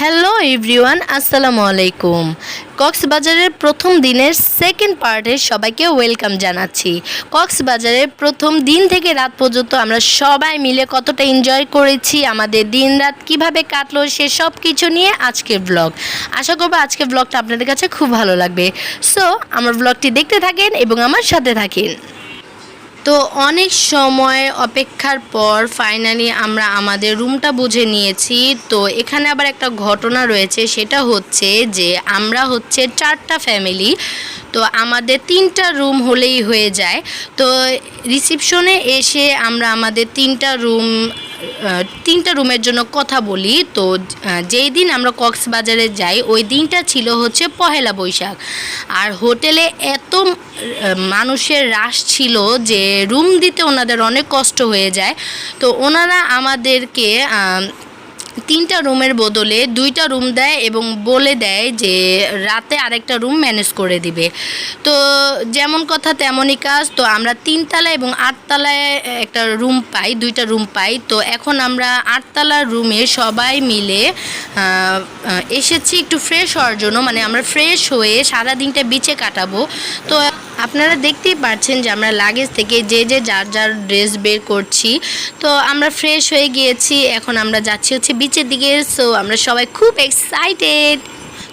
Hello everyone আসসালামু আলাইকুম কক্সবাজারের প্রথম দিনের সেকেন্ড পার্টে সবাইকে ওয়েলকাম জানাচ্ছি। কক্সবাজারের প্রথম দিন থেকে রাত পর্যন্ত আমরা সবাই মিলে কতটা এনজয় করেছি, আমাদের দিন রাত কীভাবে কাটলো, সে সব কিছু নিয়ে আজকের ব্লগ আশা করব আজকের ব্লগটা আপনাদের কাছে খুব ভালো লাগবে। সো আমার ব্লগটি দেখতে থাকেন এবং আমার সাথে থাকেন। তো অনেক সময় অপেক্ষার পর ফাইনালি আমরা আমাদের রুমটা বুঝে নিয়েছি। তো এখানে আবার একটা ঘটনা রয়েছে, সেটা হচ্ছে যে আমরা হচ্ছে চারটা ফ্যামিলি তো আমাদের তিনটা রুম হলেই হয়ে যায়। তো রিসিপশনে এসে আমরা আমাদের তিনটা রুম তিনটা রুমের জন্য কথা বলি। তো যেই দিন আমরা কক্সবাজারে যাই, ওই দিনটা ছিল হচ্ছে পহেলা বৈশাখ। আর হোটেলে এত মানুষের রাশ ছিল যে রুম দিতে ওনাদের অনেক কষ্ট হয়ে যায়। তো ওনারা আমাদেরকে তিনটা রুমের বদলে দুইটা রুম দেয় এবং বলে দেয় যে রাতে আরেকটা রুম ম্যানেজ করে দিবে। তো যেমন কথা তেমনই কাজ। তো আমরা তিনতলা এবং আটতলায় একটা রুম পাই, দুইটা রুম পাই। তো এখন আমরা আটতলার রুমে সবাই মিলে এসেছি একটু ফ্রেশ হওয়ার জন্য। মানে আমরা ফ্রেশ হয়ে সারা দিনটা বিচে কাটাবো। তো আপনারা দেখতেই পাচ্ছেন যে আমরা লাগেজ থেকে যে যে যার যার ড্রেস বের করছি। তো আমরা ফ্রেশ হয়ে গিয়েছি, এখন আমরা যাচ্ছি হচ্ছে বিচের দিকে। সো আমরা সবাই খুব এক্সাইটেড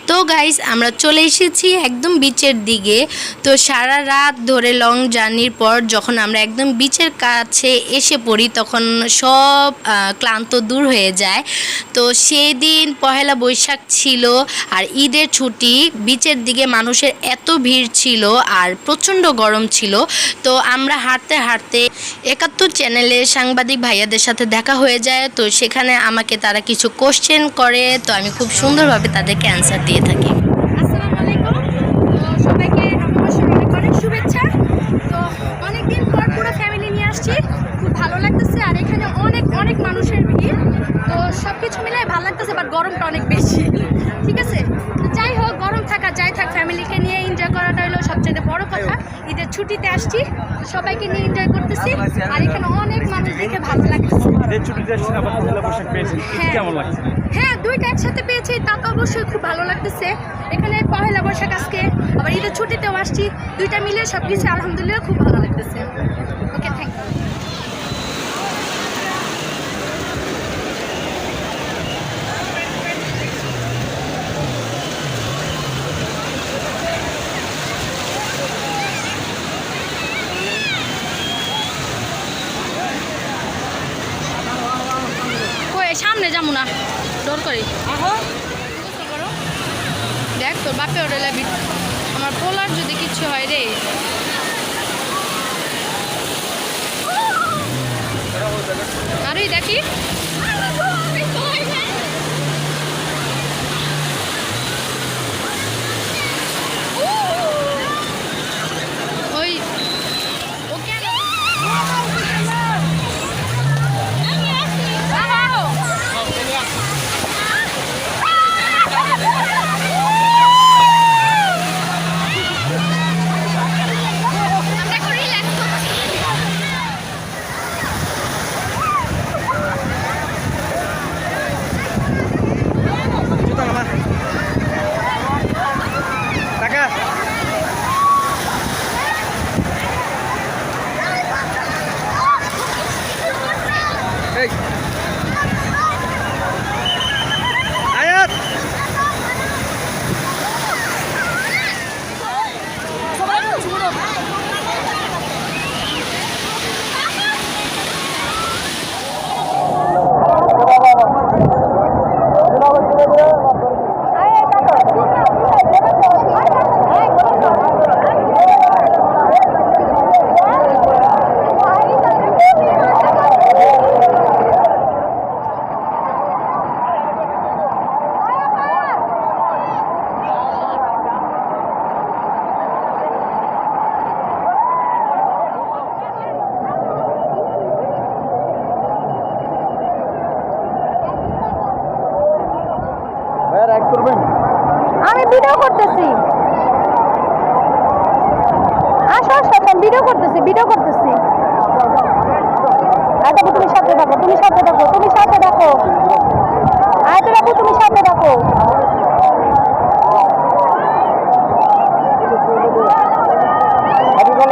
তো গাইস আমরা চলে এসেছি একদম বিচের দিকে। তো সারা রাত ধরে লং জার্নির পর যখন আমরা একদম বিচের কাছে এসে পড়ি, তখন সব ক্লান্ত দূর হয়ে যায়। তো সেই দিন পহেলা বৈশাখ ছিল আর ঈদের ছুটি বিচের দিকে মানুষের এত ভিড় ছিল আর প্রচণ্ড গরম ছিল। তো আমরা হাঁটতে হাঁটতে একাত্তর চ্যানেলে সাংবাদিক ভাইয়াদের সাথে দেখা হয়ে যায়। তো সেখানে আমাকে তারা কিছু কোশ্চেন করে। তো আমি খুব সুন্দরভাবে তাদেরকে অ্যান্সার দিয়ে থাকি। আসসালামু আলাইকুম তো সবাইকে নববর্ষের অনেক অনেক শুভেচ্ছা। তো অনেক দিন পর পুরো ফ্যামিলি নিয়ে আসছি। খুব ভালো লাগতেছে। আর এখানে অনেক অনেক মানুষের ভিড়। তো সব কিছু মিলে ভালো লাগতেছে বাট গরমটা অনেক বেশি। ঠিক আছে? তো যাই হোক গরম থাকা যাই থাক ফ্যামিলিকে নিয়ে এনজয় করাটা হলো সবচেয়ে বড় কথা। ঈদের ছুটিতে আসছি। সবাইকে নিয়ে এনজয় করতেছি। আর এখানে অনেক মানুষ দেখে ভালো লাগতেছে। ঈদের ছুটিতে এসেছেন আবার বৈশাখ পেয়েছেন। হ্যাঁ। কেমন লাগছে? হ্যাঁ দুইটা একসাথে পেয়েছি, তা তো অবশ্যই খুব ভালো লাগতেছে। এখানে পহেলা বৈশাখ আজকে, আবার ঈদের ছুটিতেও আসছি, দুইটা মিলে সব কিছু আলহামদুলিল্লাহ খুব ভালো লাগতেছে। ওকে থ্যাংক ইউ সামনে যাব না? ডর করি দেখ তোর বাপে ওটা আমার পোলার যদি কিছু হয় রে। আরে দেখি।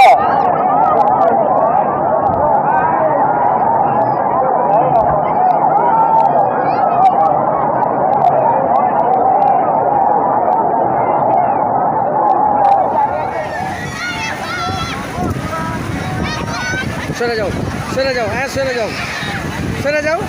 nè Sơn là dầu, sơn là dầu, à, sơn là dầu, sơn là dầu.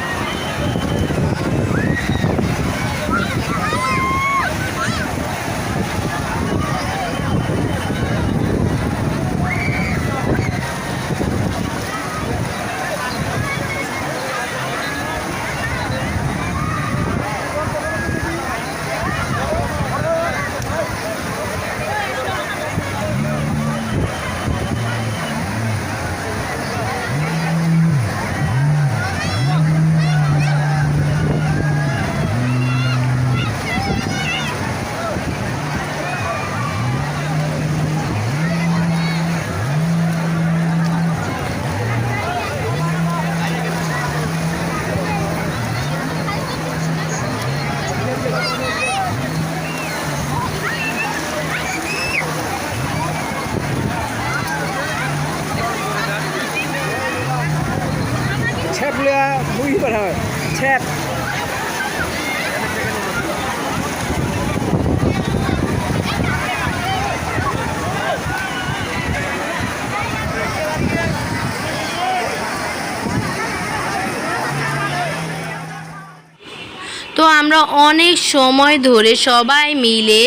অনেক সময় ধরে সবাই মিলে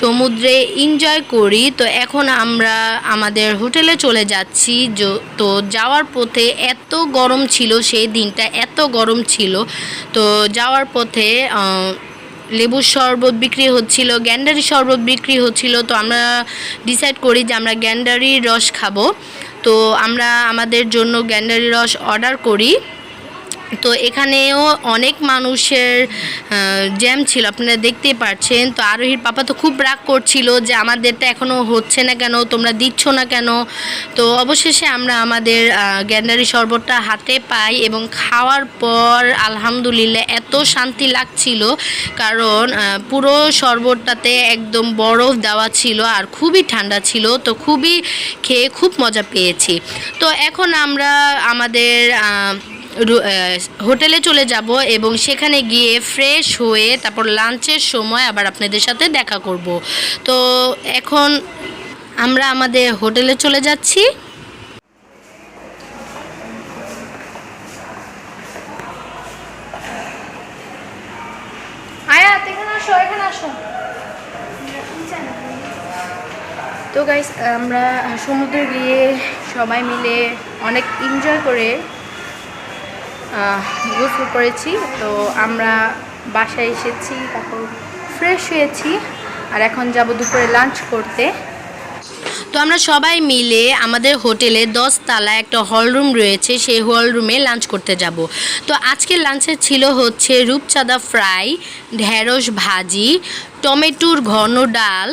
সমুদ্রে এনজয় করি। তো এখন আমরা আমাদের হোটেলে চলে যাচ্ছি। তো যাওয়ার পথে এত গরম ছিল, সেই দিনটা এত গরম ছিল। তো যাওয়ার পথে লেবুর শরবত বিক্রি হচ্ছিল, গ্যান্ডারি শরবত বিক্রি হচ্ছিল। তো আমরা ডিসাইড করি যে আমরা গ্যান্ডারি রস খাব। তো আমরা আমাদের জন্য গ্যান্ডারি রস অর্ডার করি। তো এখানেও অনেক মানুষের জ্যাম ছিল, আপনারা দেখতেই পাচ্ছেন তো আরোহীর পাপা তো খুব রাগ করছিল যে আমাদেরটা এখনও হচ্ছে না কেন, তোমরা দিচ্ছ না কেন? তো অবশেষে আমরা আমাদের গ্যান্ডারি শরবতটা হাতে পাই এবং খাওয়ার পর আলহামদুলিল্লাহ এত শান্তি লাগছিল। কারণ পুরো শরবতটাতে একদম বরফ দেওয়া ছিল আর খুবই ঠান্ডা ছিল, তো খুবই খেয়ে খুব মজা পেয়েছি। তো এখন আমরা আমাদের হোটেলে চলে যাব এবং সেখানে গিয়ে ফ্রেশ হয়ে তারপর লাঞ্চের সময় আবার আপনাদের সাথে দেখা করব। তো এখন আমরা আমাদের হোটেলে চলে যাচ্ছি। তো গাইস আমরা সমুদ্রে গিয়ে সবাই মিলে অনেক এনজয় করে গোসল করেছি। তো আমরা বাসায় এসেছি, তারপর ফ্রেশ হয়েছি আর এখন যাব দুপুরে লাঞ্চ করতে। তো আমরা সবাই মিলে আমাদের হোটেলে দশ তালা একটা হলরুম রয়েছে, সেই হল রুমে লাঞ্চ করতে যাব। তো আজকের লাঞ্চে ছিল হচ্ছে রূপচাঁদা ফ্রাই ঢেঁড়স ভাজি, টমেটোর ঘন ডাল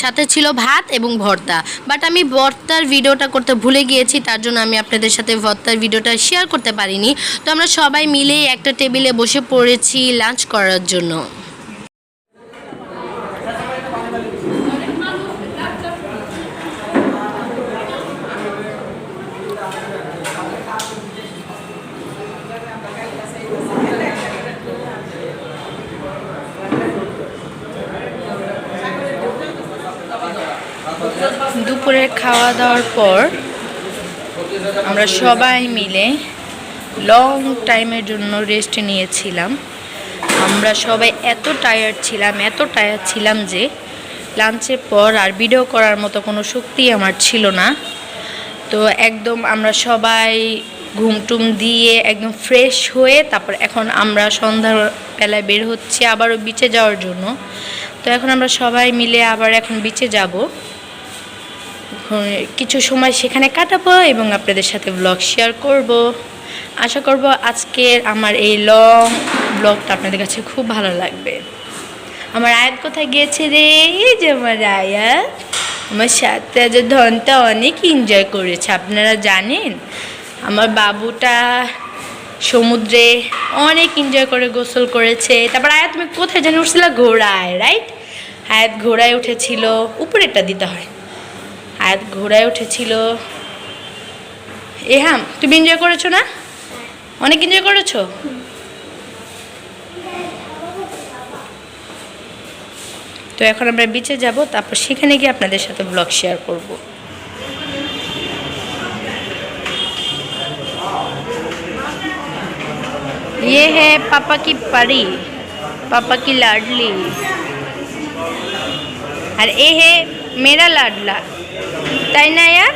সাথে ছিল ভাত এবং ভর্তা। বাট আমি ভর্তার ভিডিওটা করতে ভুলে গিয়েছি, তার জন্য আমি আপনাদের সাথে ভর্তার ভিডিওটা শেয়ার করতে পারিনি। তো আমরা সবাই মিলে একটা টেবিলে বসে পড়েছি লাঞ্চ করার জন্য। দুপুরে খাওয়া দাওয়ার পর আমরা সবাই মিলে লং টাইমের জন্য রেস্ট নিয়েছিলাম। আমরা সবাই এত টায়ার্ড ছিলাম, এত টায়ার্ড ছিলাম যে লাঞ্চের পর আর ভিডিও করার মতো কোনো শক্তি আমার ছিল না। তো একদম আমরা সবাই ঘুমটুম দিয়ে একদম ফ্রেশ হয়ে তারপর এখন আমরা সন্ধ্যার বেলায় বের হচ্ছি আবারও বিচে যাওয়ার জন্য। তো এখন আমরা সবাই মিলে আবার এখন বিচে যাব। কিছু সময় সেখানে কাটাবো এবং আপনাদের সাথে ব্লগ শেয়ার করব। আশা করব আজকের আমার এই লং ব্লগটা আপনাদের কাছে খুব ভালো লাগবে। আমার আয়াত কোথায় গিয়েছে রে? যে আমার আয়াত। আমার সাথে আজ ধনটা অনেক এনজয় করেছে, আপনারা জানেন? আমার বাবুটা সমুদ্রে অনেক এনজয় করে গোসল করেছে। তারপর আয়াত তুমি কোথায় জানি উঠছিল? ঘোড়ায় রাইট আয়াত ঘোড়ায় উঠেছিল, উপরেরটা দিতে হয়। হাত ঘোড়ায় উঠেছিল। এহাম তুমি এনজয় করেছ না? অনেক এনজয় করেছ? তো এখন আমরা বিচে যাব, তারপর সেখানে গিয়ে আপনাদের সাথে ব্লগ শেয়ার করব। ইয়ে হে, পাপা কি পারি? পাপা কি লাডলি? আর এ হে, মেরা লাডলা। তাই না ইয়ার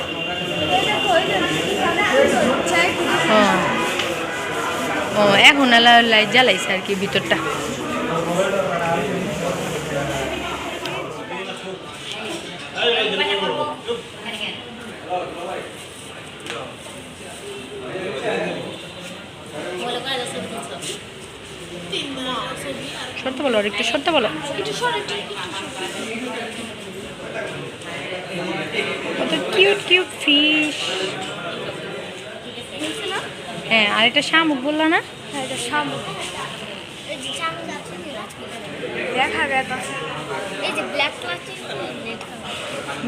ও এখন লাইট জ্বালাইছে আর কি ভিতরটা। সরতে বলো আর একটু সরতে বলো। কত কিউট কিউট ফিশ হ্যাঁ আর এটা শামুক বলল না?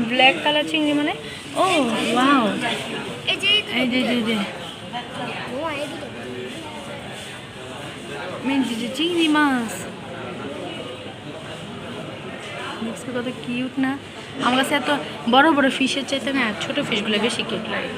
ব্ল্যাক কালার চিংড়ি মানে? ও ওয়াও এই যে এই যে মেন চিংড়ি মাছ। কত কিউট না? আমার কাছে এত বড় বড় ফিশের চাইতে না ছোট ফিশগুলো বেশি কিউট লাগে।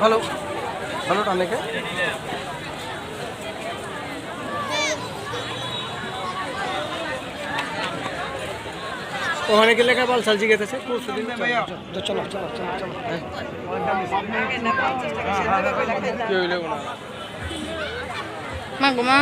ভালো। ভালো টানেকে ওখানে গেলে কাবাল সালজি গেতেছে পরশু দিন চলো চলো চলো চলো কি হইলে মা। গো মা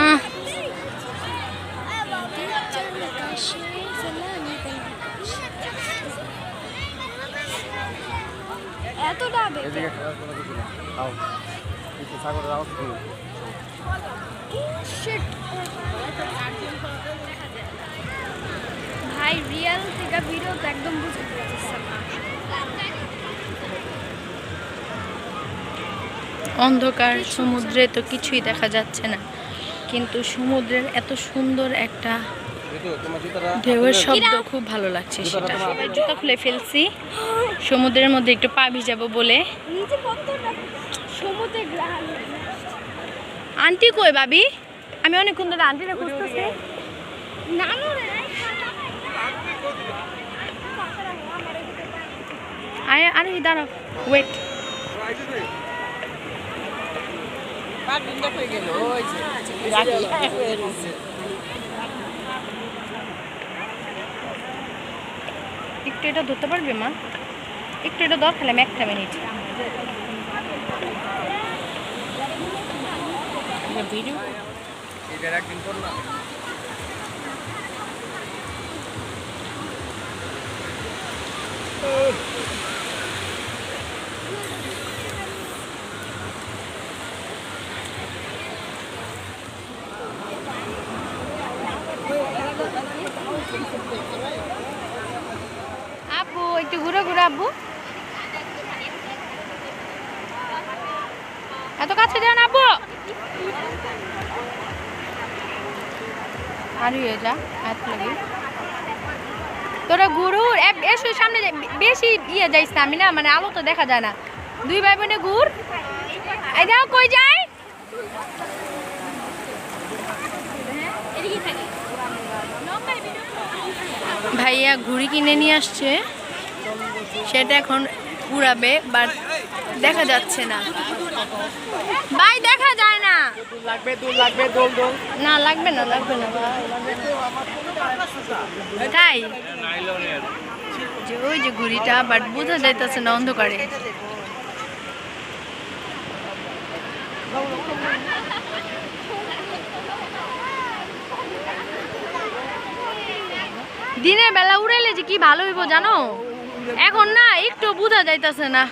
ভাই রিয়েল থেকে ভিডিও তো একদম বুঝতে অন্ধকার সমুদ্রে তো কিছুই দেখা যাচ্ছে না। কিন্তু সমুদ্রের এত সুন্দর একটা ঢেউয়ের শব্দ খুব ভালো লাগছে সেটা। সবাই জুতা খুলে ফেলছি। সমুদ্রের মধ্যে একটু পা ভিজাবো বলে। আন্টি কই বাবি আমি অনেকক্ষণ ধরে আন্টিরা খুঁজতেছি। আরে আরে দাঁড়াও। ওয়েট একটু এটা ধরতে পারবে মা একটু এটা দর খেলাম একটা মিনিট ভিডিও একদিন না আব্বু একটু ঘুরে ঘুরে আব্বু। এত কাছে যান আব্বু। আর হয়ে যা, এত লাগে। তোরা ঘুরু এ- এসো সামনে বেশি ইয়ে যাইস না আমি না মানে আলো তো দেখা যায় না। দুই ভাই বোনে ঘুর। এই দাও কই যায়? ভাইয়া ঘুড়ি কিনে নিয়ে আসছে। সেটা এখন উড়াবে বাট দেখা যাচ্ছে না। ভাই, দেখা যায় না। লাগবে দোল লাগবে দোল দোল না, লাগবে না লাগবে না। যে ওই যে ঘুড়িটা বাট বোঝা যাইতেছে না অন্ধকারে। দিনের বেলা উড়াইলে যে কি ভালো হইব জানো? এখন না একটু বোঝা যাইতাছে না।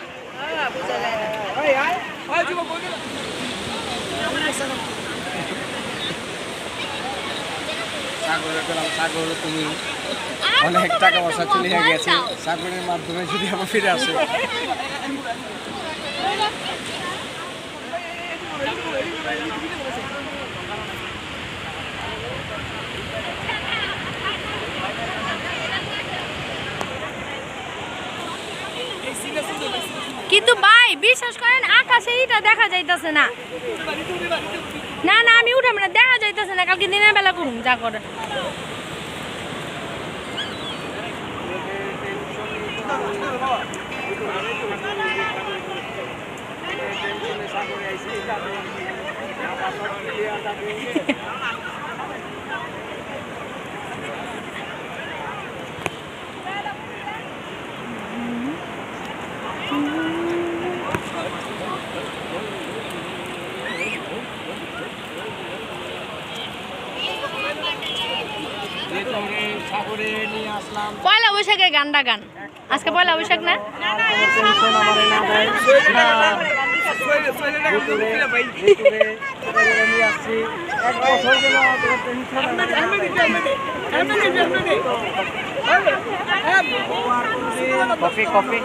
সাগরে পেলাম সাগরে তুমি অনেক টাকা পয়সা চলে গেছে। সাগরের মাধ্যমে যদি আবার ফিরে আসে। বিশ্বাস করেন আকাশে এটা দেখা যাইতাছে না। না না আমি উঠাম না দেখা যাইতেছে না কালকে দিনের বেলা করুন যা করে। পয়লা বৈশাখের গানটা গান আজকে পয়লা বৈশাখ না না দেয় সাগরে নিয়ে আসছি এক বছর গেল টেনশন কফি কফি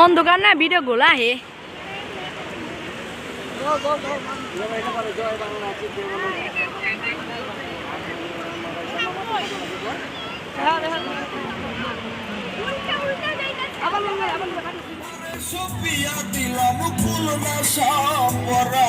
অন্ধকার না ভিডিও গোলা হে। সুপিয়া দিলাম ফুল না সাপরা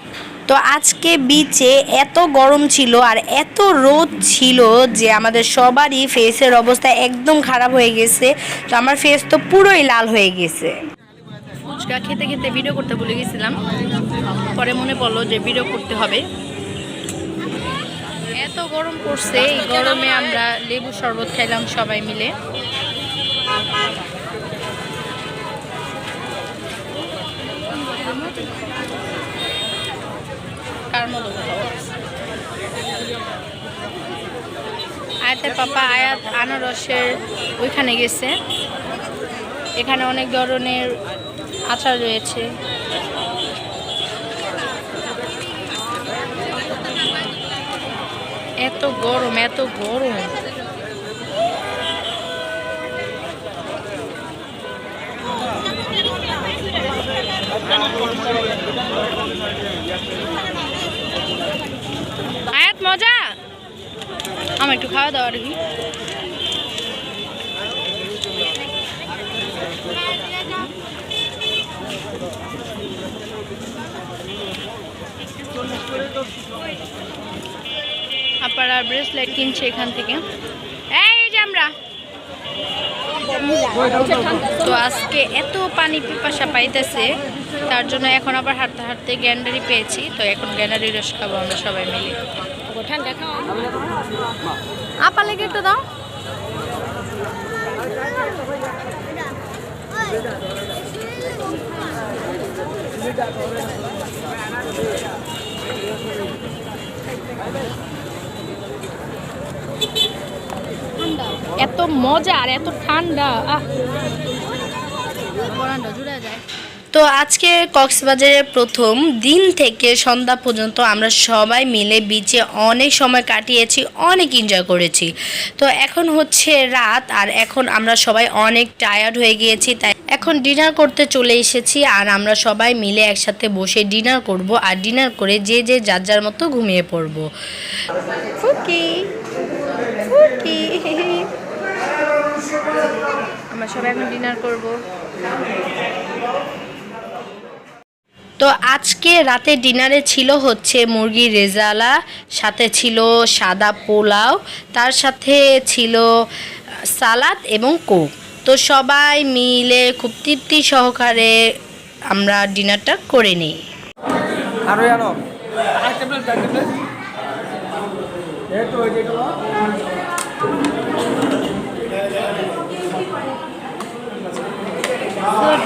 তো আজকে বিচে এত গরম ছিল আর এত রোদ ছিল যে আমাদের সবারই ফেসের অবস্থা একদম খারাপ হয়ে গেছে। তো আমার ফেস তো পুরোই লাল হয়ে গেছে। ফুচকা খেতে খেতে ভিডিও করতে ভুলে গেছিলাম। পরে মনে পড়ল যে ভিডিও করতে হবে। এত গরম পড়ছে, এই গরমে আমরা লেবু শরবত খাইলাম সবাই মিলে। আয়াতের পাপা আয়াত আনারসের ওইখানে গেছে। এখানে অনেক ধরনের আচার রয়েছে। এত গরম এত গরম। আয়াত মজা? আমার একটু খাওয়া দাওয়া আর দেখি। আপনারা ব্রেসলেট কিনছে এখান থেকে। এই যে আমরা। তো আজকে এত পানি পিপাসা পাইতেছে, তার জন্য এখন আবার হাঁটতে হাঁটতে গ্যান্ডারি পেয়েছি, তো এখন গ্যান্ডারি রস খাব আমরা সবাই মিলে। আপা লেগে একটু দাও। এত মজা আর এত ঠান্ডা আহ। জুড়ে যায়। তো আজকে কক্সবাজারের প্রথম দিন থেকে সন্ধ্যা পর্যন্ত আমরা সবাই মিলে বিচে অনেক সময় কাটিয়েছি, অনেক এনজয় করেছি। তো এখন হচ্ছে রাত আর এখন আমরা সবাই অনেক টায়ার্ড হয়ে গিয়েছি, তাই এখন ডিনার করতে চলে এসেছি আর আমরা সবাই মিলে একসাথে বসে ডিনার করব আর ডিনার করে যে যে যার যার মতো ঘুমিয়ে পড়ব। আমরা সবাই এখন ডিনার করব। তো আজকে রাতে ডিনারে ছিল হচ্ছে মুরগির রেজালা সাথে ছিল সাদা পোলাও তার সাথে ছিল সালাদ এবং কোক। তো সবাই মিলে খুব তৃপ্তি সহকারে আমরা ডিনারটা করে নিই। আরও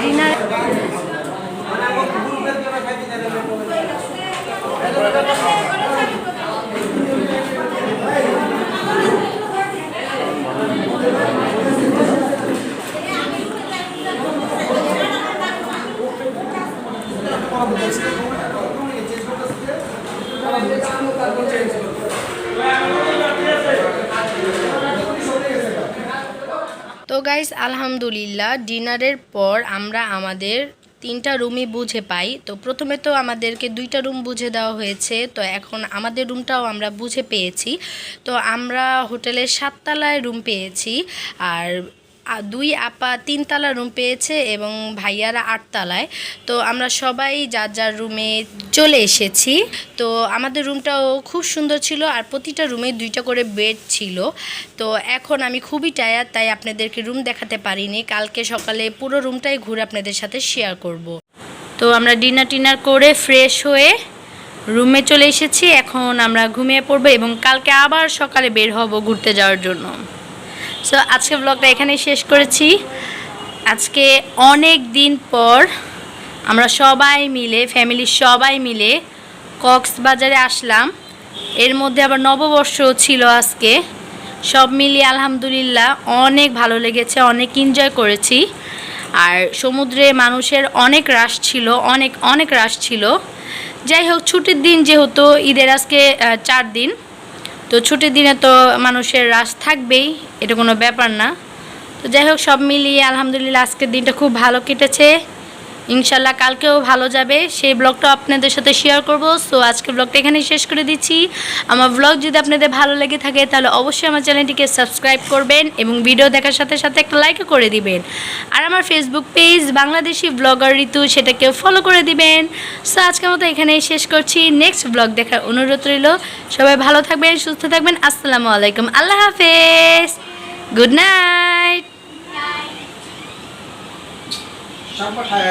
ডিনার তো গাইস আলহামদুলিল্লাহ ডিনারের পর আমরা আমাদের তিনটা রুমই বুঝে পাই। তো প্রথমে তো আমাদেরকে দুইটা রুম বুঝে দেওয়া হয়েছে। তো এখন আমাদের রুমটাও আমরা বুঝে পেয়েছি। তো আমরা হোটেলের সাততলায় রুম পেয়েছি। আর দুই আপা তিনতলা রুম পেয়েছে এবং ভাইয়ারা আটতলায়। তো আমরা সবাই যার যার রুমে চলে এসেছি। তো আমাদের রুমটাও খুব সুন্দর ছিল আর প্রতিটা রুমে দুইটা করে বেড ছিল। তো এখন আমি খুবই টায়ার তাই আপনাদেরকে রুম দেখাতে পারিনি। কালকে সকালে পুরো রুমটাই ঘুরে আপনাদের সাথে শেয়ার করব। তো আমরা ডিনার টিনার করে ফ্রেশ হয়ে রুমে চলে এসেছি। এখন আমরা ঘুমিয়ে পড়ব এবং কালকে আবার সকালে বের হব ঘুরতে যাওয়ার জন্য। সো আজকে ব্লগটা এখানেই শেষ করেছি। আজকে অনেক দিন পর আমরা সবাই মিলে ফ্যামিলির সবাই মিলে কক্সবাজারে আসলাম। এর মধ্যে আবার নববর্ষ ছিল আজকে। সব মিলিয়ে আলহামদুলিল্লাহ অনেক ভালো লেগেছে, অনেক এনজয় করেছি। আর সমুদ্রে মানুষের অনেক রাশ ছিল, অনেক অনেক রাশ ছিল। যাই হোক, ছুটির দিন যেহেতু, ঈদের আজকে চার দিন। তো ছুটির দিনে তো মানুষের রাশ থাকবেই, এটা কোনো ব্যাপার না। তো যাই হোক, সব মিলিয়ে আলহামদুলিল্লাহ আজকের দিনটা খুব ভালো কেটেছে। ইনশাল্লাহ কালকেও ভালো যাবে। সেই ব্লগটা আপনাদের সাথে শেয়ার করব। সো আজকে ব্লগটা এখানেই শেষ করে দিচ্ছি। আমার ব্লগ যদি আপনাদের ভালো লেগে থাকে, তাহলে অবশ্যই আমার চ্যানেলটিকে সাবস্ক্রাইব করবেন এবং ভিডিও দেখার সাথে সাথে একটা লাইকও করে দিবেন। আর আমার Facebook page Bangladeshi blogger Ritu, সেটাকেও ফলো করে দিবেন। সো আজকের মতো এখানেই শেষ করছি। নেক্সট ব্লগ দেখার অনুরোধ রইল। সবাই ভালো থাকবেন, সুস্থ থাকবেন। আসসালামু আলাইকুম। আল্লাহ হাফেজ। Good night